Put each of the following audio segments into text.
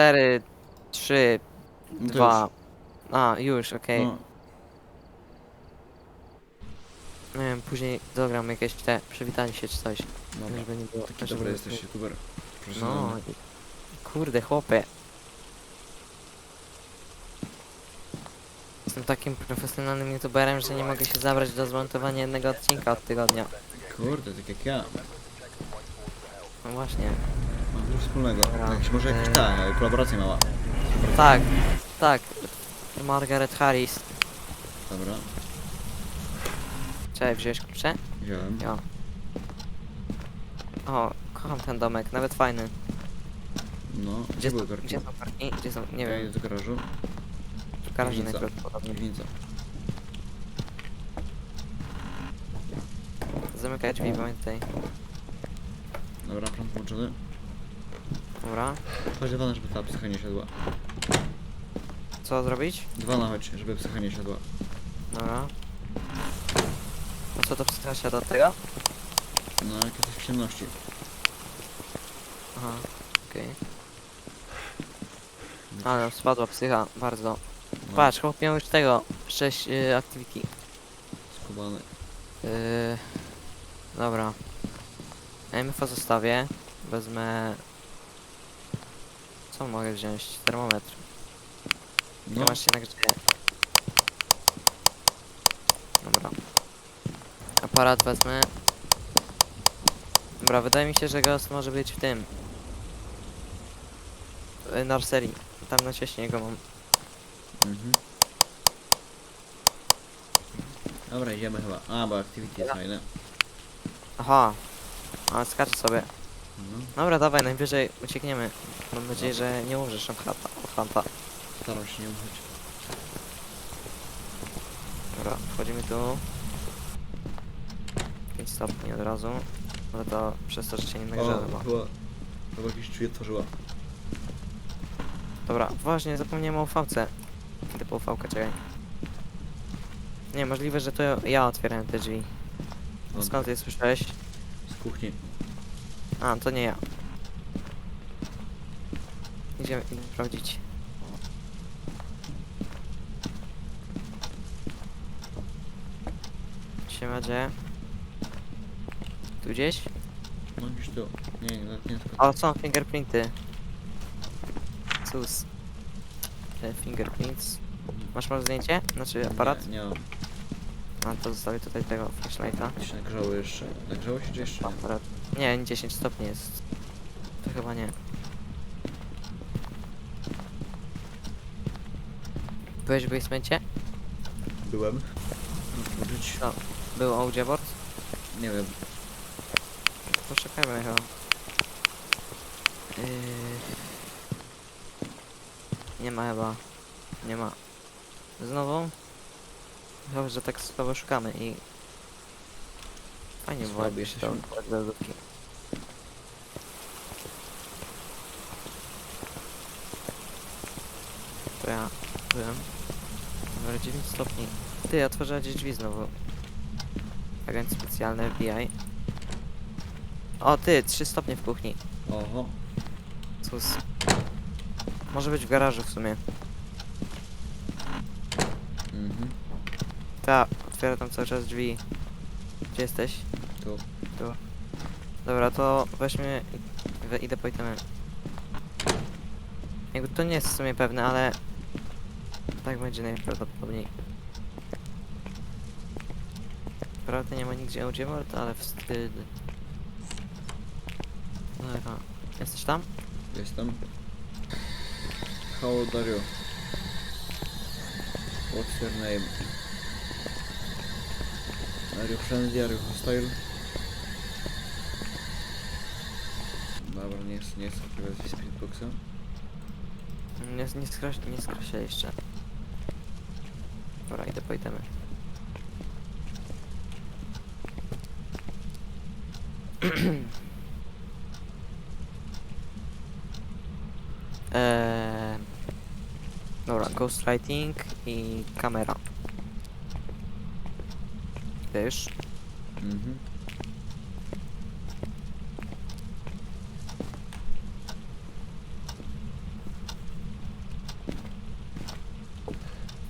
4, 3, No to 2. A, już, okej. No, Nie wiem, później dogram jakieś te przywitanie się czy coś. dobra. Żeby nie było. Taki żeby dobry nie jesteś było- youtuber. No, Profesjonalny. i- kurde, chłopie. Jestem takim profesjonalnym youtuberem, że nie mogę się zabrać do zmontowania jednego odcinka od tygodnia. Kurde, tak jak ja. No właśnie. Dużo wspólnego. Dobra. Jakiś, może jakaś Eee. ta, e, kolaboracja mała. Tak, tak. Margaret Harris. Dobra, Cześć, wziąłeś klucze? wziąłem. Ja. O, kocham ten domek, nawet fajny. No, Gdzie, gdzie były są, gdzie są parki? Gdzie są? Nie Ja wiem, idę do garażu. w garażu piwnica. najprawdopodobniej. Piwnica. Zamykaj drzwi, pamiętaj. Dobra, prąd włączony. Dobra. Chodź do wana, żeby ta psycha nie siadła. Co zrobić? Dwa na chodź, żeby psycha nie siadła. Dobra. A co to psycha siada od tego? No, jak jesteś w ciemności. Aha, okej. Ale spadła psycha, bardzo. No, Patrz, chłop miał już tego, 6 y, activity. Skubany. Yy, dobra. MFO zostawię. Wezmę... Co mogę wziąć? Termometr. Nie No, masz się na grze. Dobra. Aparat wezmę. Dobra, wydaje mi się, że ghost może być w tym. W nursery. Tam na cieśnie go mam. mhm. Dobra, idziemy chyba. A, bo activity jest fajne. Aha. A, skaczę sobie. No, Dobra, dawaj, najwyżej uciekniemy. Mam nadzieję, że nie umrzesz chata. Od chata. staram się nie umrzeć. Dobra, wchodzimy tu. 5 stopni od razu. Ale to przez to, że się nie nagrzewa. O, chyba. chyba... Jakieś drzwi otworzyła. Dobra, właśnie, zapomniałem o ufałce. Idę po ufałkę, czekaj. Nie, możliwe, że to ja otwierałem te drzwi. No, Skąd je słyszałeś? Z kuchni. A, to nie ja. Idziemy, idę sprawdzić. Siema, gdzie? Tu gdzieś? No gdzieś tu. Nie, nie, nie. O, są fingerprinty. E, fingerprints. Masz może zdjęcie? Znaczy aparat? Nie, nie mam. A to zostawię tutaj tego flashlighta. Się nagrzało jeszcze. Nagrzało się czy jeszcze? nie? Aparat. Nie, 10 stopni jest. To chyba nie. Byłeś w basemencie? Byłem. Użyć. No. Był audio board? Nie wiem. Poczekajmy chyba. Yy... Nie ma chyba. Nie ma. Znowu? Chyba, że tak słabo szukamy i... Fajnie Słabi się to jesteśmy. do. To ja byłem. Numer 9 stopni. Ty, otworzyła gdzieś drzwi znowu. Agent specjalny FBI. O ty, 3 stopnie w kuchni. Oho. Sus. Może być w garażu w sumie. Mhm. Ta, otwiera tam cały czas drzwi. Gdzie jesteś? Tu. Tu. Dobra, to weźmy i we- idę po itemy. Jakby to nie jest w sumie pewne, ale tak będzie najprawdopodobniej. Prawda nie ma nigdzie audiobord, ale wstyd. Dobra, jesteś tam? Jestem. How old are you? What's your name? Are you friendly? Are you hostile? Dobra, nie jest, nie jest aktywacja Spiritboxa. Nie, nie, skreś, nie skreślę jeszcze. Dobra, idę po itemy. eee, dobra, ghostwriting i kamera też. Mhm.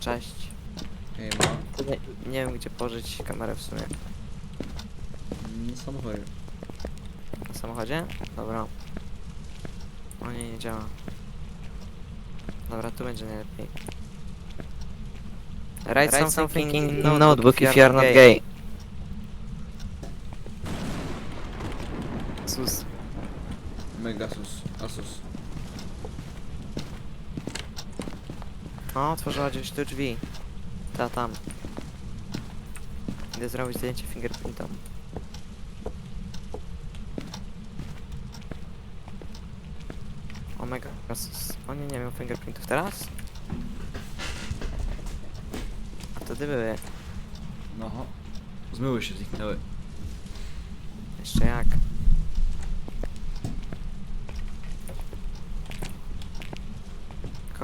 Cześć. Nie ma. Nie, nie wiem gdzie pożyć kamerę w sumie. Na samochodzie. Na samochodzie? Dobra. O nie, nie działa. Dobra, tu będzie najlepiej. Write, Write something, something in notebook, notebook if you are not gay. gay. Sus. Megasus. Asus. O, otworzyła gdzieś tu drzwi. Ta tam. Idę zrobić zdjęcie fingerprintom. Omega. sus. O nie, nie miał fingerprintów teraz? A wtedy były. No. ho. Zmyły się, zniknęły. Jeszcze jak.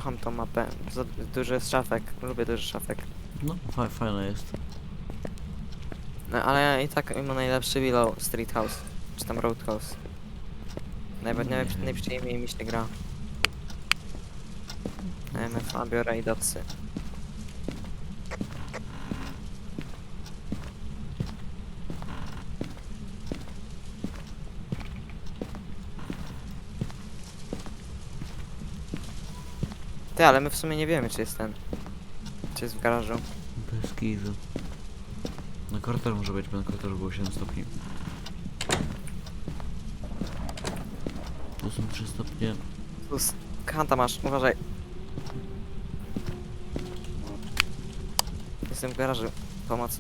Kocham tą mapę. Za dużo jest szafek. Lubię dużo szafek. No, fa fajne jest. No ale i tak mimo najlepszy Willow Street House. Czy tam Roadhouse. Najbardziej Nie. najprzy- najprzyjemniej mi się gra. MFA biorę i docy. Ty, ale my w sumie nie wiemy czy jest ten. Czy jest w garażu. Bez kizu. Na korytarz może być, bo na korytarzu było 7 stopni. Tu są 3 stopnie. Plus, Hanta masz, uważaj. Jestem w garażu. Pomoc.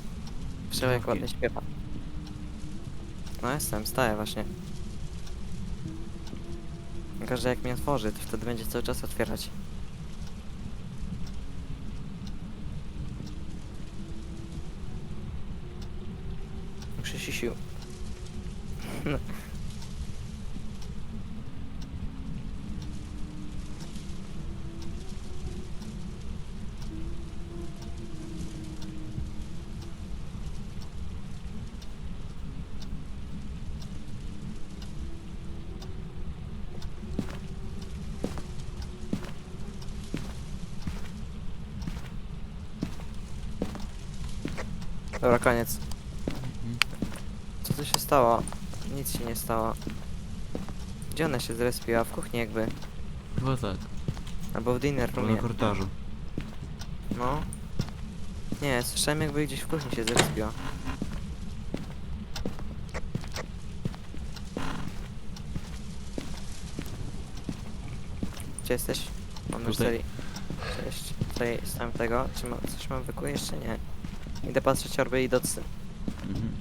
Przełek ładnie śpiewa. No jestem, staję właśnie. Że jak mnie otworzy, to wtedy będzie cały czas otwierać. Muszę sisiu. Co się stało? Nic się nie stało. Gdzie ona się zrespiła? W kuchni jakby. Chyba tak. Albo w dinner Albo na korytarzu. No. Nie, słyszałem jakby gdzieś w kuchni się zrespiła. Gdzie jesteś? Mam już Tutaj. serii. Cześć. Tutaj z tamtego. Czy ma, coś mam wykuł? Jeszcze nie. Idę patrzeć orby i docy. Mhm.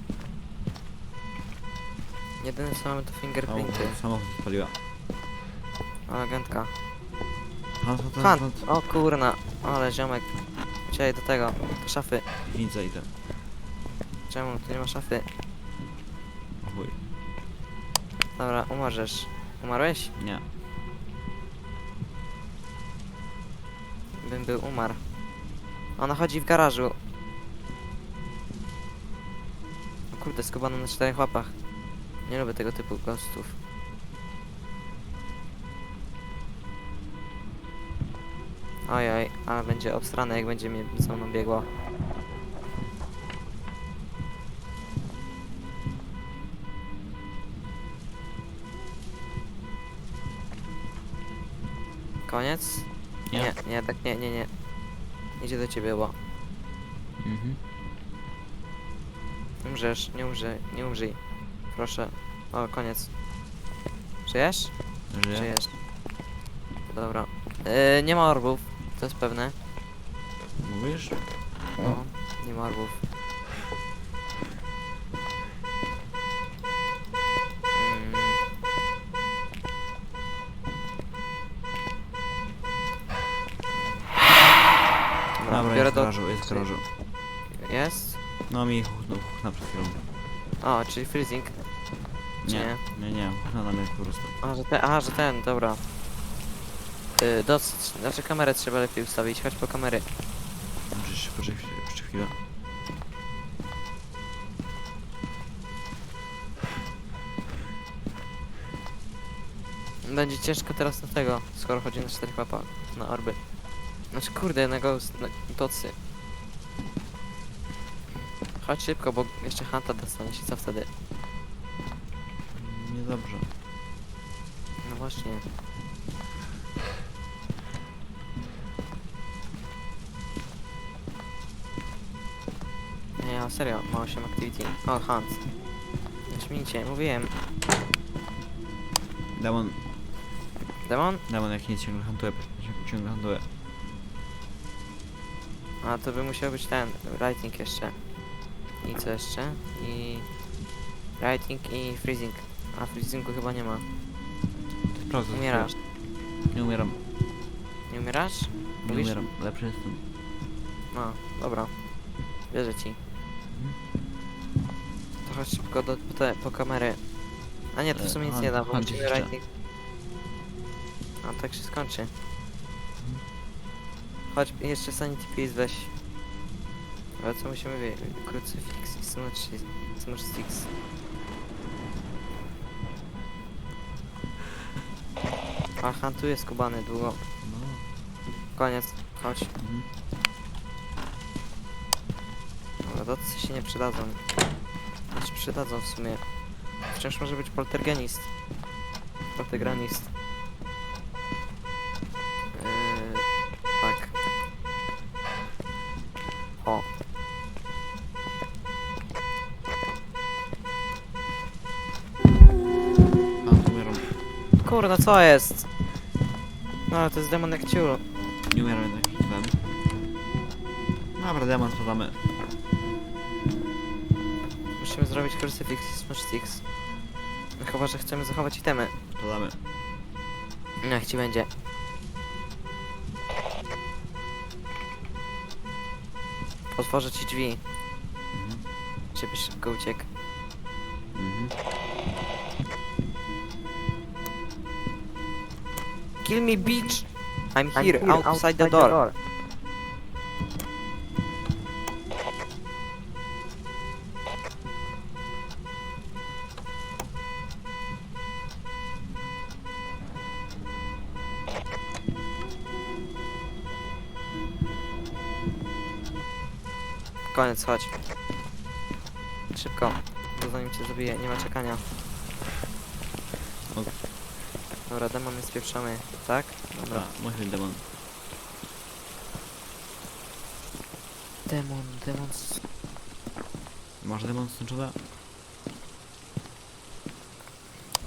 Jedyne co mamy to fingerprinty. Samochód, spaliła. O, agentka. Hunt, hunt, hunt. O kurna, ale ziomek. Uciekaj do tego, do szafy. Nic idę. Czemu? Tu nie ma szafy. O chuj. Dobra, umorzesz. Umarłeś? Nie. Bym był umarł. Ona chodzi w garażu. O kurde, skubano na czterech łapach. Nie lubię tego typu ghostów. Ojoj, ale będzie obstrane jak będzie mnie za mną biegło. Koniec? Nie. Nie, nie, tak nie, nie, nie. Idzie do ciebie, bo Mhm. umrzesz, nie umrzyj, nie umrzyj. Proszę. O, koniec. Żyjesz? Żyje? Żyjesz. Dobra. Yy, nie ma orbów, to jest pewne. Mówisz? No, nie ma orbów. Mm. Dobra, biorę jest w do- garażu, jest w garażu. Jest? No mi huchnął, huchnął przed chwilą. O, czyli freezing. Czy Nie, nie, nie, na mnie po prostu. A, że ten, a, że ten, dobra. Yy, doc, znaczy kamerę trzeba lepiej ustawić, chodź po kamery. Muszę się poczekać jeszcze chwilę. Będzie ciężko teraz na tego, skoro chodzi na czterech łapach, na orby. Znaczy kurde, jednego z no, tocy. Chodź szybko, bo jeszcze Hanta dostanie się, co wtedy? Niedobrze. No właśnie. Nie, ja serio, ma 8 activity. O, Hunt. Śmiecie, mówiłem. Demon, Demon? demon jak nic ciągle hantuje, ciągle- ciągle. A to by musiał być ten, writing jeszcze. I co jeszcze? I... Writing i freezing. A freezingu chyba nie ma. To jest prawda. Umierasz. Nie umieram, Nie umierasz? nie Mówisz? umieram. Lepszy jestem. No, dobra. Wierzę ci. To chodź szybko do, po, te, po kamery. A nie, to w E, sumie nic Hunt- nie da, bo Hunt musimy jeszcze. writing. A tak się skończy. Chodź, jeszcze sanity piece weź. Ale co musimy wiedzieć? Crucifix i smudge, sticks. A Han tu jest kubany długo. Koniec, chodź. Dobra, docy się nie przydadzą. Znaczy przydadzą w sumie. Wciąż może być poltergenist. Poltergranist. Kurna, co jest? No, to jest demon jak ciul. Nie umieram jednak, ten. Dobra, demon spadamy. Musimy zrobić crucifix i smash sticks. No chyba, że chcemy zachować itemy. Spadamy. Niech ci będzie. Otworzę ci drzwi, Mhm. żebyś szybko uciekł. Mhm. Kill me, bitch! I'm here, outside, the door. Koniec, chodź. Szybko, bo zanim cię zabiję, nie ma czekania. Dobra, demon jest pieprzony, tak? Dobra. Dobra, musi być demon. Demon, demon. s- Masz demon skończone?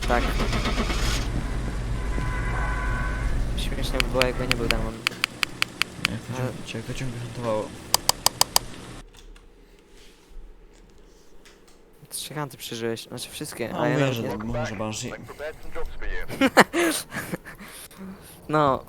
Tak. Śmiesznie by było, jakby nie był demon. Jak to, Ale- ciągle, jak to ciągle hantowało? Hanty przeżyłeś, znaczy wszystkie, No, a ja mówię, nawet że nie... tak, może Banshee. No,